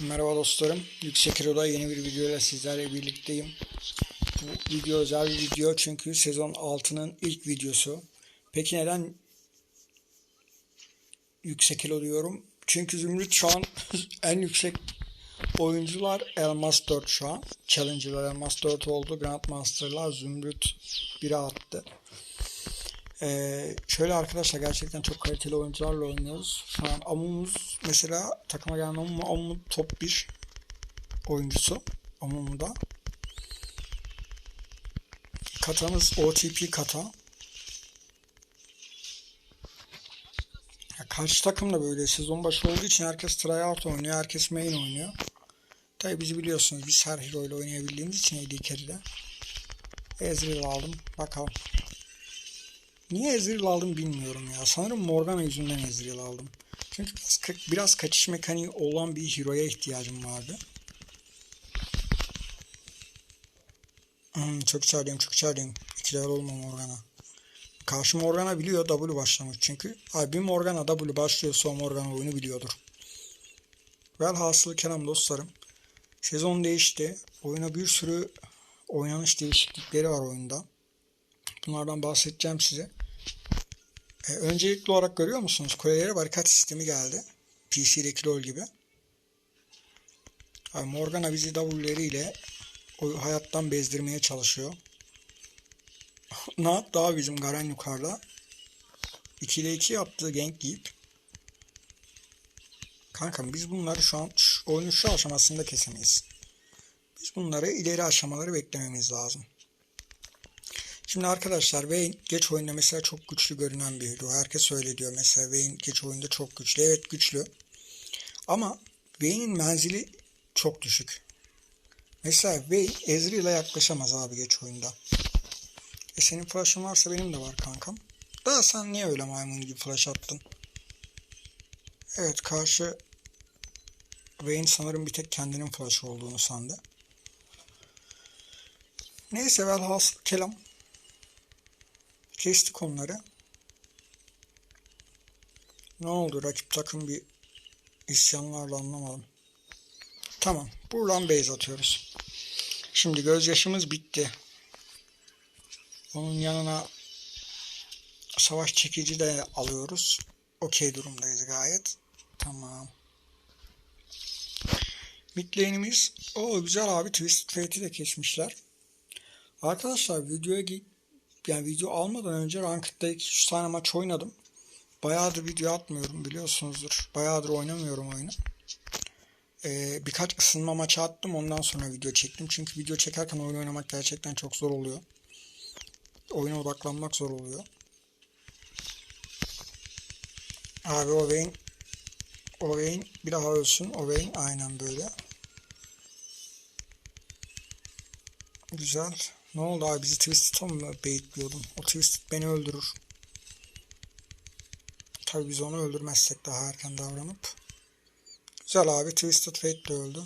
Merhaba dostlarım. Yüksek Ero'da yeni bir videoyla sizlerle birlikteyim. Bu video özel bir video çünkü sezon 6'nın ilk videosu. Peki neden Yüksek Elo diyorum? Çünkü Zümrüt şu an en yüksek oyuncular Elmas 4 şu an. Challenger'lar Elmas 4 oldu. Grandmaster'lar Zümrüt 1'e attı. Ee, şöyle arkadaşlar gerçekten çok kaliteli oyuncularla oynuyoruz. Şu an Amumuz mesela takıma gelen Amum, Amum top 1 oyuncusu. Amum'da. Katamız OTP kata. Ya karşı takım da böyle sezon başı olduğu için herkes tryout oynuyor, herkes main oynuyor. Tabi bizi biliyorsunuz biz her hero ile oynayabildiğimiz için AD carry'de. Ezreal aldım. Bakalım. Niye Ezreal aldım bilmiyorum ya. Sanırım Morgana yüzünden Ezreal aldım. Çünkü biraz, biraz kaçış mekaniği olan bir hero'ya ihtiyacım vardı. Hmm, çok çağırıyorum çok çağırıyorum. İki level olma Morgana. Karşı Morgana biliyor W başlamış çünkü. Abi bir Morgana W başlıyorsa o Morgana oyunu biliyordur. Velhasılı kelam dostlarım. Sezon değişti. Oyuna bir sürü oynanış değişiklikleri var oyunda. Bunlardan bahsedeceğim size. Ee, öncelikli olarak görüyor musunuz? Kulelere barikat sistemi geldi. PC'deki LoL gibi. Abi Morgana bizi W'leriyle o hayattan bezdirmeye çalışıyor. Naat daha bizim Garen yukarıda. 2'de 2 yaptığı gank giyip Kankam biz bunları şu an oyunun şu aşamasında kesemeyiz. Biz bunları ileri aşamaları beklememiz lazım. Şimdi arkadaşlar Vayne geç oyunda mesela çok güçlü görünen bir hero. Herkes öyle diyor mesela Vayne geç oyunda çok güçlü. Evet güçlü. Ama Vayne'in menzili çok düşük. Mesela Vayne Ezreal'a yaklaşamaz abi geç oyunda. E senin flash'ın varsa benim de var kankam. Daha sen niye öyle maymun gibi flash attın? Evet karşı Vayne sanırım bir tek kendinin flash'ı olduğunu sandı. Neyse velhasıl kelam. Kestik onları. Ne oldu rakip takım bir isyanlarla anlamadım. Tamam. Buradan base atıyoruz. Şimdi gözyaşımız bitti. Onun yanına savaş çekici de alıyoruz. Okey durumdayız gayet. Tamam. Mid lane'imiz o güzel abi Twisted Fate'i de kesmişler. Arkadaşlar videoya yani video almadan önce Ranked'da 2-3 tane maç oynadım. Bayağıdır video atmıyorum biliyorsunuzdur. Bayağıdır oynamıyorum oyunu. Ee, birkaç ısınma maçı attım ondan sonra video çektim. Çünkü video çekerken oyun oynamak gerçekten çok zor oluyor. Oyuna odaklanmak zor oluyor. Abi o Vayne o Vayne bir daha ölsün. O Vayne aynen böyle. Güzel. Ne oldu abi bizi Twisted'a mı baitliyordun? O Twisted beni öldürür. Tabii biz onu öldürmezsek daha erken davranıp. Güzel abi Twisted Fate de öldü.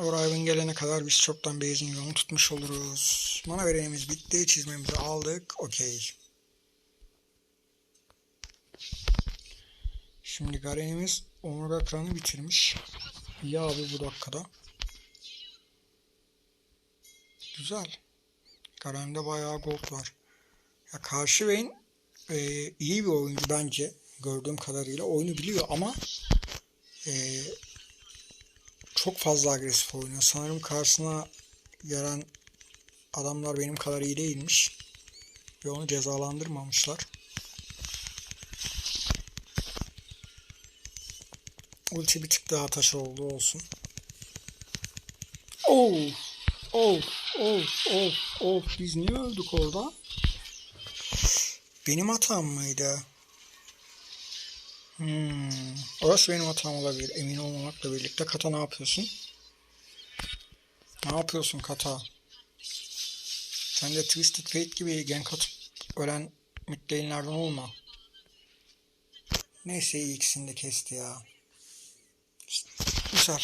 O Riven gelene kadar biz çoktan base'in yolunu tutmuş oluruz. Mana verenimiz bitti. Çizmemizi aldık. Okey. Şimdi Garen'imiz omurga kranı bitirmiş. İyi abi bu dakikada. Güzel. Garen'de bayağı gold var. Ya karşı Vayne e, iyi bir oyuncu bence. Gördüğüm kadarıyla oyunu biliyor ama e, çok fazla agresif oynuyor. Sanırım karşısına gelen adamlar benim kadar iyi değilmiş. Ve onu cezalandırmamışlar. Ulti bir tık daha taş oldu olsun. Of! Of! Of! Of! Of! Biz niye öldük orada? Benim hatam mıydı? Hmm. Orası benim hatam olabilir. Emin olmamakla birlikte. Kata ne yapıyorsun? Ne yapıyorsun Kata? Sen de Twisted Fate gibi gank atıp ölen midlane'lerden olma. Neyse iyi ikisini de kesti ya. Güzel.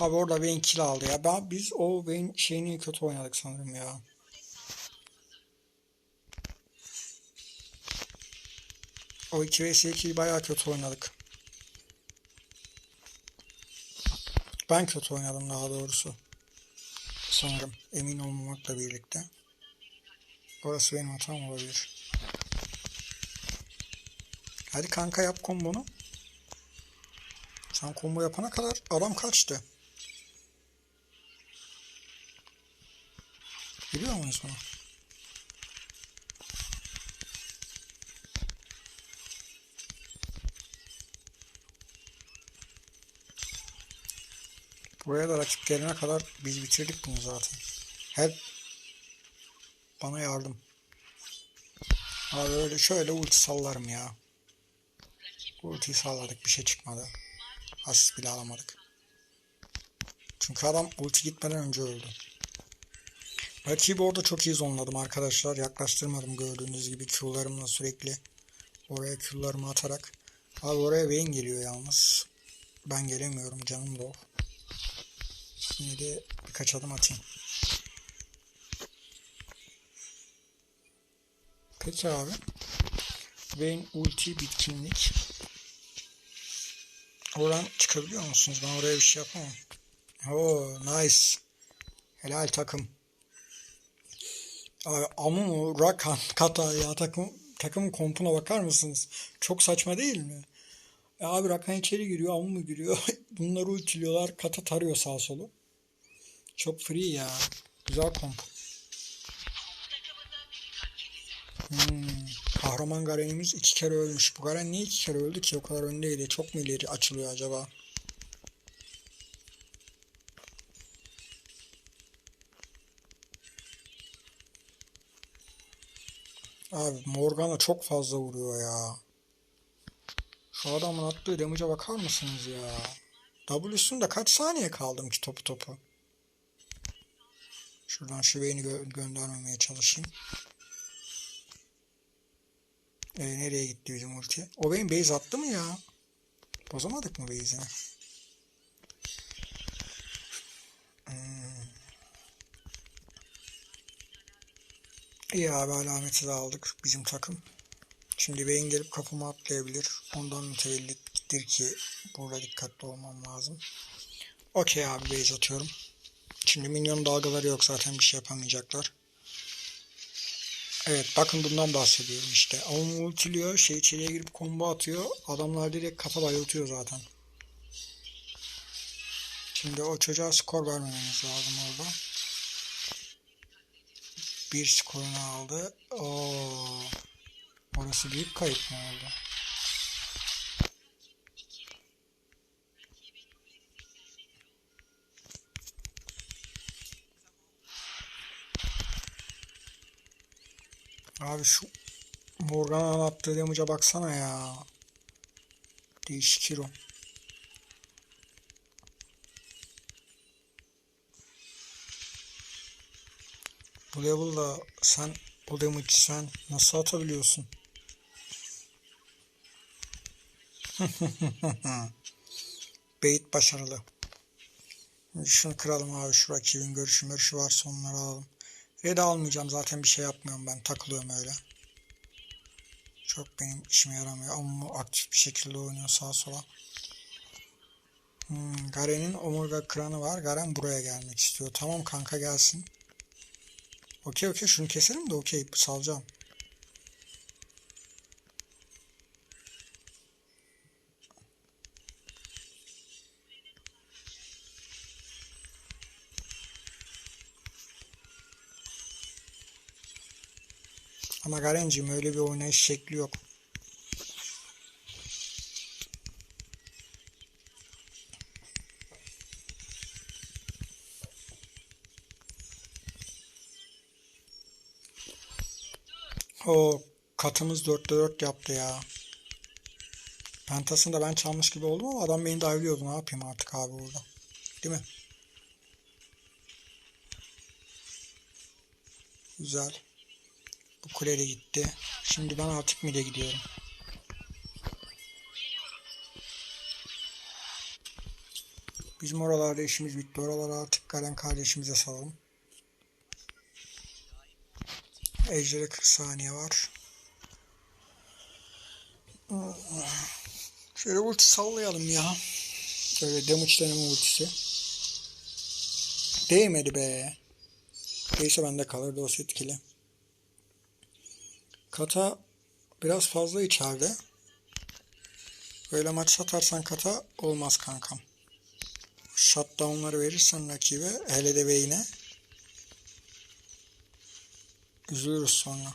Abi orada Vayne kill aldı ya. Ben, biz o Vayne şeyini kötü oynadık sanırım ya. O 2 vs 2'yi bayağı kötü oynadık. Ben kötü oynadım daha doğrusu. Sanırım. Emin olmamakla birlikte. Orası benim hatam olabilir. Hadi kanka yap kombonu. Sen combo yapana kadar adam kaçtı. Biliyor muyuz bunu? Buraya da rakip gelene kadar biz bitirdik bunu zaten. Hep bana yardım. Abi öyle şöyle ulti sallarım ya. Ultiyi salladık bir şey çıkmadı. Asist bile alamadık. Çünkü adam ulti gitmeden önce öldü. Rakibi orada çok iyi zonladım arkadaşlar. Yaklaştırmadım gördüğünüz gibi Q'larımla sürekli oraya Q'larımı atarak. Abi oraya Vayne geliyor yalnız. Ben gelemiyorum canım da o. Şimdi de birkaç adım atayım. Peki abi. Vayne ulti bitkinlik. Oradan çıkabiliyor musunuz? Ben oraya bir şey yapamam. Oo nice. Helal takım. Amumu, Rakan, Kata ya takım takım kompuna bakar mısınız? Çok saçma değil mi? E abi Rakan içeri giriyor, Amumu giriyor. Bunları ultiliyorlar, Kata tarıyor sağ solu. Çok free ya. Güzel komp. Hmm. Kahraman Garen'imiz iki kere ölmüş. Bu Garen niye iki kere öldü ki? O kadar öndeydi. Çok mu ileri açılıyor acaba? Abi Morgana çok fazla vuruyor ya. Şu adamın attığı damage'a bakar mısınız ya? W'sunda kaç saniye kaldım ki topu topu? Şuradan Şive'ni gö göndermemeye çalışayım. Ee, nereye gitti bizim ulti? O benim base attı mı ya? Bozamadık mı base'ini? Hmm. İyi abi alameti de aldık bizim takım. Şimdi Vayne gelip kapıma atlayabilir. Ondan mütevellittir ki burada dikkatli olmam lazım. Okey abi base atıyorum. Şimdi minyon dalgaları yok zaten bir şey yapamayacaklar. Evet bakın bundan bahsediyorum işte. Avun ultiliyor, şey içeriye girip combo atıyor. Adamlar direkt kafa bayıltıyor zaten. Şimdi o çocuğa skor vermememiz lazım orada. Bir skorunu aldı. Oo. Orası büyük kayıp mı oldu? Abi şu Morgan'ın attığı damage'a baksana ya. Değişik hero. Bu level'da sen o damage sen nasıl atabiliyorsun? Bait başarılı. Şunu kıralım abi şu rakibin görüşü görüşü varsa onları alalım. Red almayacağım zaten bir şey yapmıyorum ben takılıyorum öyle. Çok benim işime yaramıyor ama aktif bir şekilde oynuyor sağa sola. Hmm, Garen'in omurga kranı var. Garen buraya gelmek istiyor. Tamam kanka gelsin. Okey okey şunu keserim de okey salacağım. Ama Garen'cim öyle bir oynayış şekli yok. O katımız 4'te 4 yaptı ya. Pentasını da ben çalmış gibi oldum ama adam beni dive'liyordu. Ne yapayım artık abi burada. Değil mi? Güzel. Bu kule de gitti. Şimdi ben artık mid'e gidiyorum. Bizim oralarda işimiz bitti. Oraları artık Garen kardeşimize salalım. Ejder'e 40 saniye var. Şöyle ulti sallayalım ya. Böyle damage deneme ultisi. Değmedi be. Değse bende kalırdı o etkili. Kata biraz fazla içeride. Böyle maç satarsan kata olmaz kankam. Shutdown'ları verirsen rakibe hele de beyine üzülürüz sonra.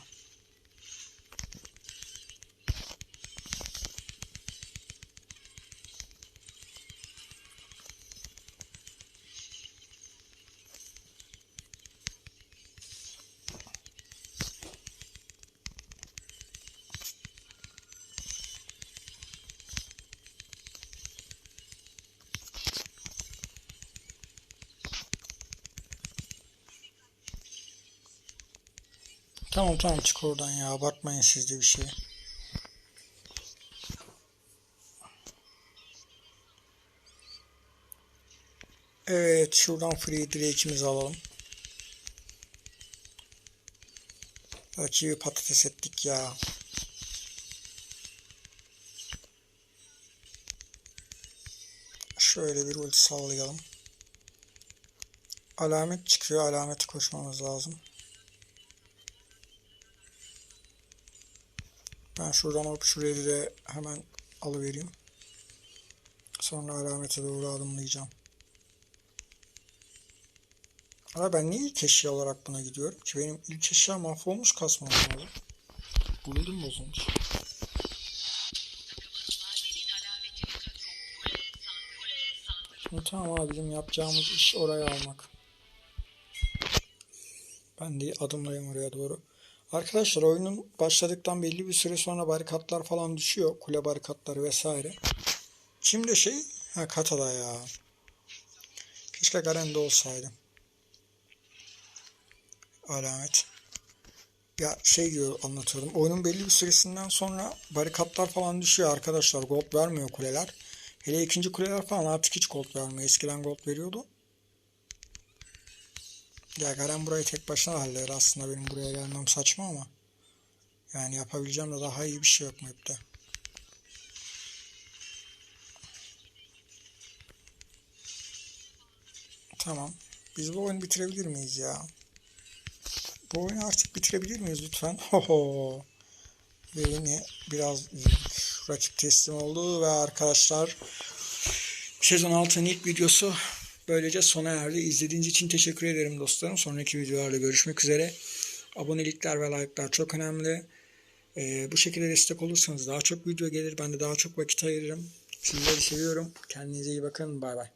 Tamam tamam çık oradan ya abartmayın siz de bir şey. Evet şuradan free drake'imizi alalım. Rakibi patates ettik ya. Şöyle bir ulti sallayalım. Alamet çıkıyor. Alameti koşmamız lazım. Ben şuradan alıp şuraya de hemen alıvereyim. Sonra alamete doğru adımlayacağım. Ama ben niye ilk eşya olarak buna gidiyorum ki? Benim ilk eşya mahvolmuş kasmam lazım. Buldum bozulmuş. Tamam abicim yapacağımız iş oraya almak. Ben de adımlayayım oraya doğru. Arkadaşlar oyunun başladıktan belli bir süre sonra barikatlar falan düşüyor. Kule barikatları vesaire. Şimdi şey ha Kata'da ya. Keşke Garen'de olsaydı. Alamet. Ya şey diyor anlatıyordum. Oyunun belli bir süresinden sonra barikatlar falan düşüyor arkadaşlar. Gold vermiyor kuleler. Hele ikinci kuleler falan artık hiç gold vermiyor. Eskiden gold veriyordu. Ya Garen burayı tek başına halleder. Aslında benim buraya gelmem saçma ama. Yani yapabileceğim de daha iyi bir şey yok map'te. Tamam. Biz bu oyunu bitirebilir miyiz ya? Bu oyunu artık bitirebilir miyiz lütfen? Hoho. Ve yine biraz rakip teslim oldu ve arkadaşlar sezon 6'nın ilk videosu böylece sona erdi. İzlediğiniz için teşekkür ederim dostlarım. Sonraki videolarda görüşmek üzere. Abonelikler ve like'lar çok önemli. Ee, bu şekilde destek olursanız daha çok video gelir. Ben de daha çok vakit ayırırım. Sizleri seviyorum. Kendinize iyi bakın. Bay bay.